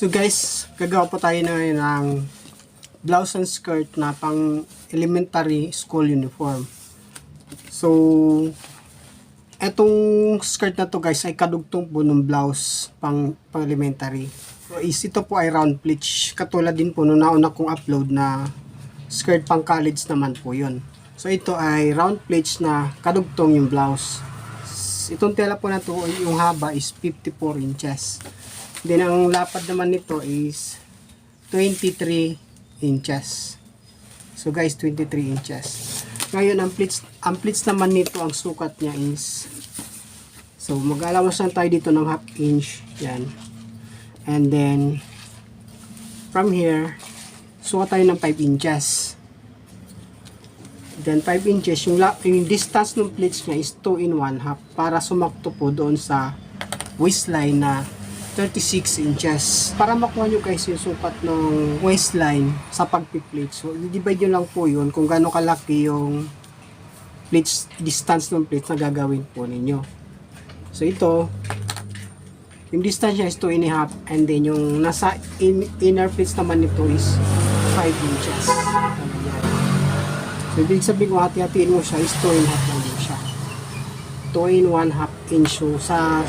So guys, gagawa po tayo na ng blouse and skirt na pang elementary school uniform. So, etong skirt na to guys ay kadugtong po ng blouse pang, pang elementary. So, is, ito po ay round pleats. Katulad din po nung nauna kong upload na skirt pang college naman po yun. So, ito ay round pleats na kadugtong yung blouse. Itong tela po na to, yung haba is 54 inches. Then ang lapad naman nito is 23 inches. So guys, 23 inches. Ngayon ang pleats, ang pleats naman nito ang sukat niya is So mag-alawas lang tayo dito ng half inch. Yan. And then from here, sukat tayo ng 5 inches. Then 5 inches, yung, yung distance ng pleats niya is 2 in 1 half para sumakto po doon sa waistline na 36 inches. Para makuha nyo guys yung sukat ng waistline sa pagpi-plate. So, divide nyo lang po yun kung gaano kalaki yung pleats, distance ng pleats na gagawin po ninyo. So, ito, yung distance is 2 and a half and then yung nasa in, inner pleats naman nito is 5 inches. So, ibig sabihin kung hati-hatiin mo siya is 2 and a half lang siya. 2 in 1 half inch. So, sa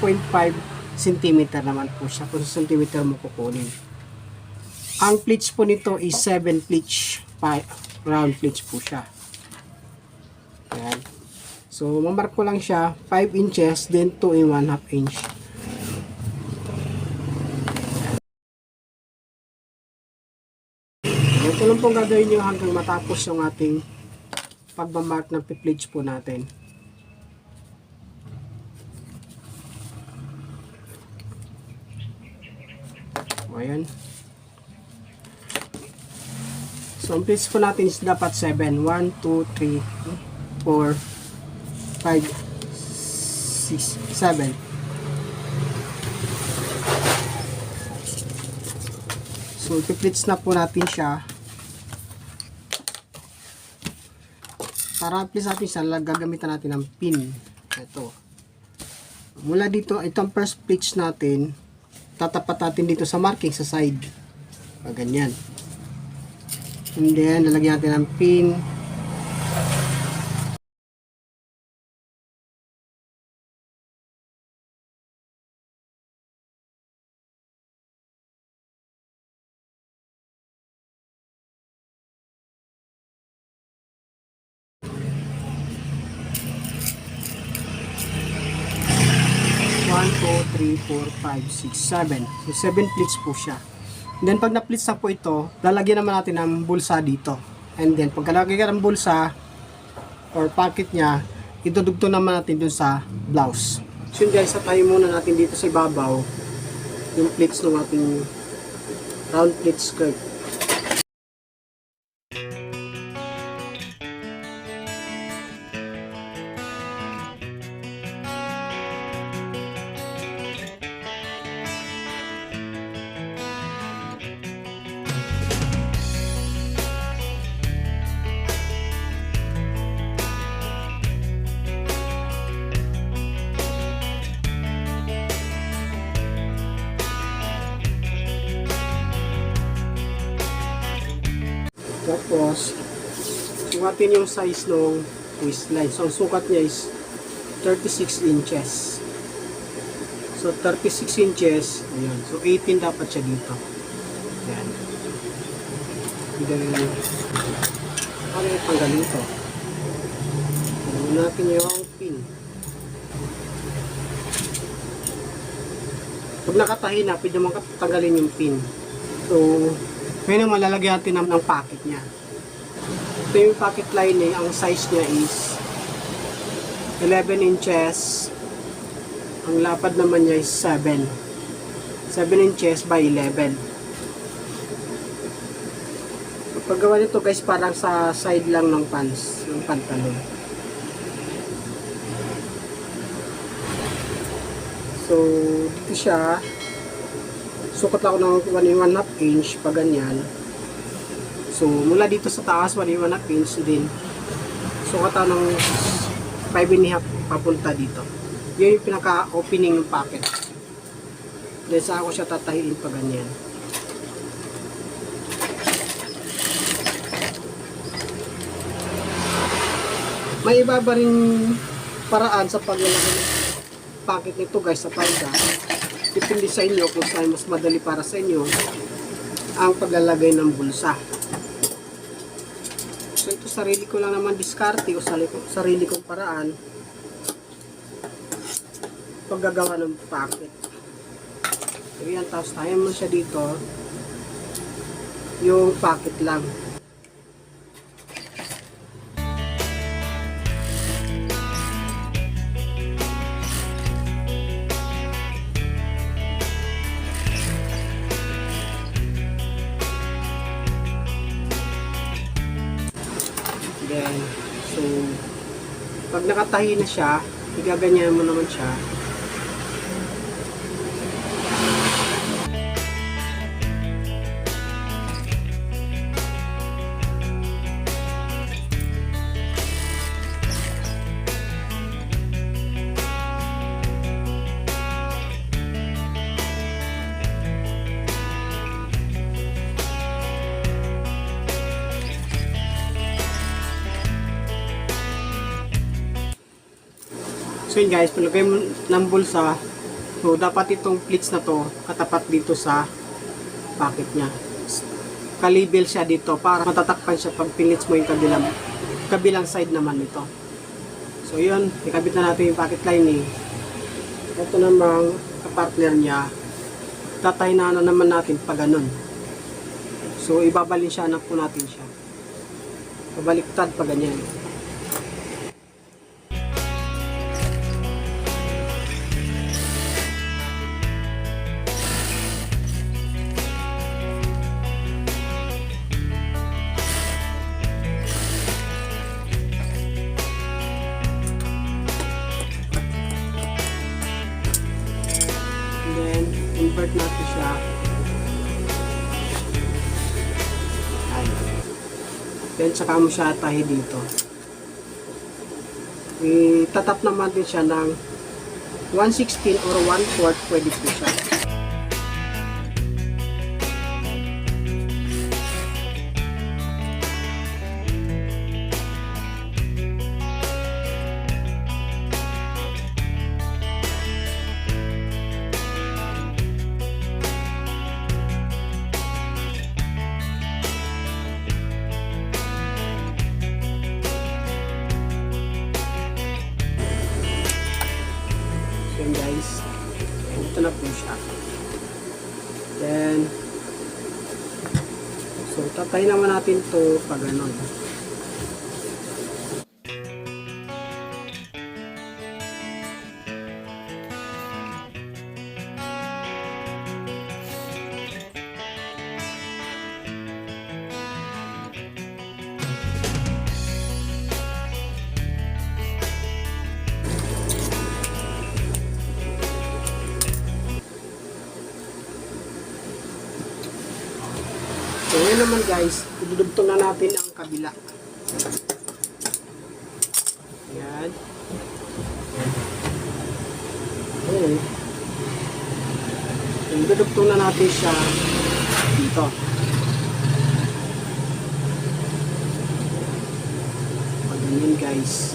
6.5 cm naman po siya. Kung sa centimeter mo kukunin. Ang pleats po nito is 7 pleats. Round pleats po siya. Ayan. So, mamark ko lang siya 5 inches, then 2 in 1 half inch. Ito lang pong gagawin nyo hanggang matapos yung ating pagmamark ng pleats po natin. Ayan. So, ang pleats po natin is dapat 7. 1, 2, 3, 4, 5, 6, 7. So, ipiplits na po natin siya. Para please natin siya, gagamitan natin ng pin. Ito. Mula dito, itong first pleats natin, tatapat natin dito sa marking sa side. Ah, ganyan. And then, lalagyan natin ng pin. 5, 6, 7. So 7 pleats po siya. Then pag na-pleats na po ito, lalagyan naman natin ng bulsa dito. And then pagkalagay ka ng bulsa or pocket niya, idudugtong naman natin dun sa blouse. So yun guys, satayin muna natin dito sa ibabaw yung pleats ng ating round pleat skirt. Tapos, sukatin yung size ng waistline. So, sukat niya is 36 inches. So, 36 inches. Ayan. So, 18 dapat siya dito. Ayan. Then, ano yung tanggalin ito? Tanggalin natin yung pin. Pag nakatahi na, pwede mo tanggalin yung pin. So, ngayon ang malalagyan natin ng, ng pocket niya. Ito yung pocket lining, ang size niya is 11 inches. Ang lapad naman niya is 7. 7 inches by 11. So, paggawa nito guys, parang sa side lang ng pants, ng pantalon. So, dito siya, sukat ako ng 1 in 1 half inch pa ganyan so mula dito sa taas 1 in 1 half din sukat ako ng 5 and a half papunta dito yun yung pinaka opening ng pocket Then saka ko siya tatahiin pa ganyan. May iba ba rin paraan sa paglalagay ng packet nito guys sa palda. Depende sa inyo kung saan mas madali para sa inyo ang paglalagay ng bulsa. Sarili ko lang naman diskarte o sarili, ko- sarili kong paraan paggagawa ng packet. So yan, tapos tayo mo siya dito yung packet lang. Pag nakatahi na siya, igaganyan mo naman siya. So yun guys, palagay mo ng bulsa. So dapat itong pleats na to katapat dito sa pocket niya. Kalibel siya dito para matatakpan siya pag pinits mo yung kabilang, kabilang side naman nito. So yun, ikabit na natin yung pocket lining. Ito namang kapartner niya. Tatay na na naman natin pa ganun. So ibabalin siya na po natin siya. Pabaliktad pa ganyan. Saka mo siya tahi dito. Itatap naman din siya ng 116 or 1 quart pwede po siya. Yun guys, ito na po siya. Then, so tatay naman natin to pag ganon. So ngayon naman guys, idudugtong na natin ang kabila. Yan. Okay. Idudugtong na natin siya dito. Pag guys.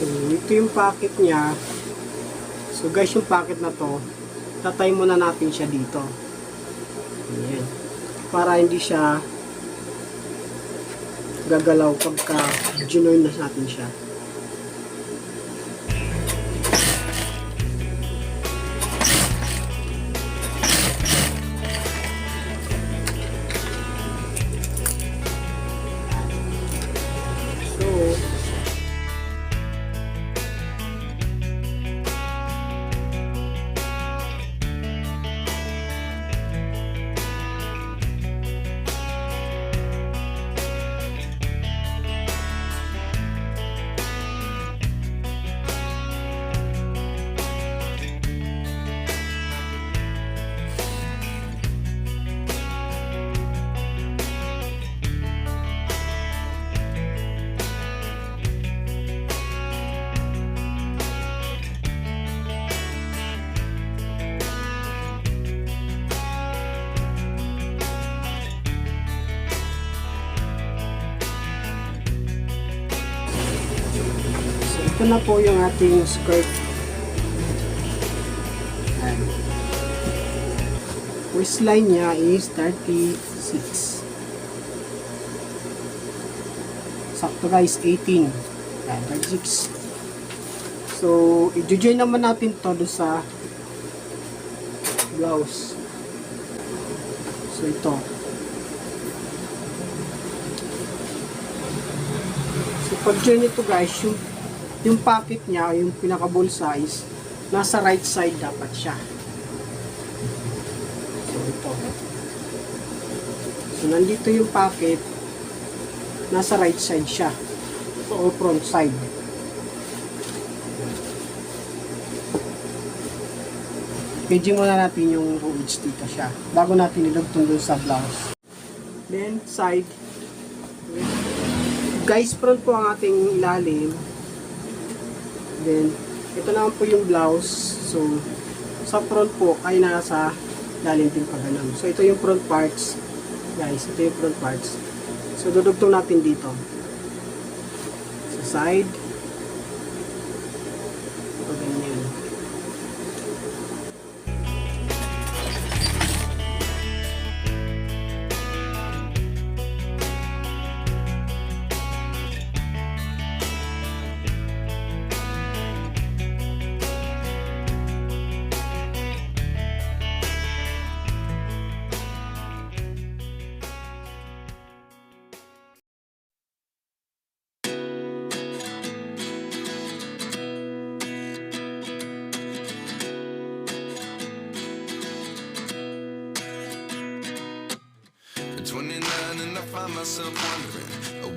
So, ito yung packet niya. So, guys, yung packet na to, tatay muna natin siya dito. Ayan. Para hindi siya gagalaw pagka ginoin na natin siya. Na po yung ating skirt. Ayan. Waistline niya is 36. Sakto guys, 18. Ayan, 36. So, i-join naman natin to doon sa blouse. So, ito. So, pag join ito guys, yung, yung pocket niya, yung pinaka-bulsa is nasa right side dapat siya. So, ito. So, nandito yung pocket, nasa right side siya. So, or front side. Paging muna natin yung rules dito siya. Bago natin ilugtong dun sa blouse. Then, side. Guys, front po ang ating ilalim. Then, ito naman po yung blouse. So, sa front po ay nasa ilalim din pa ganun. So, ito yung front parts. Guys, ito yung front parts. So, dudugtong natin dito. Sa side.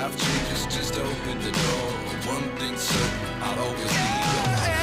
Life changes just open the door. One thing certain, I'll always be yours.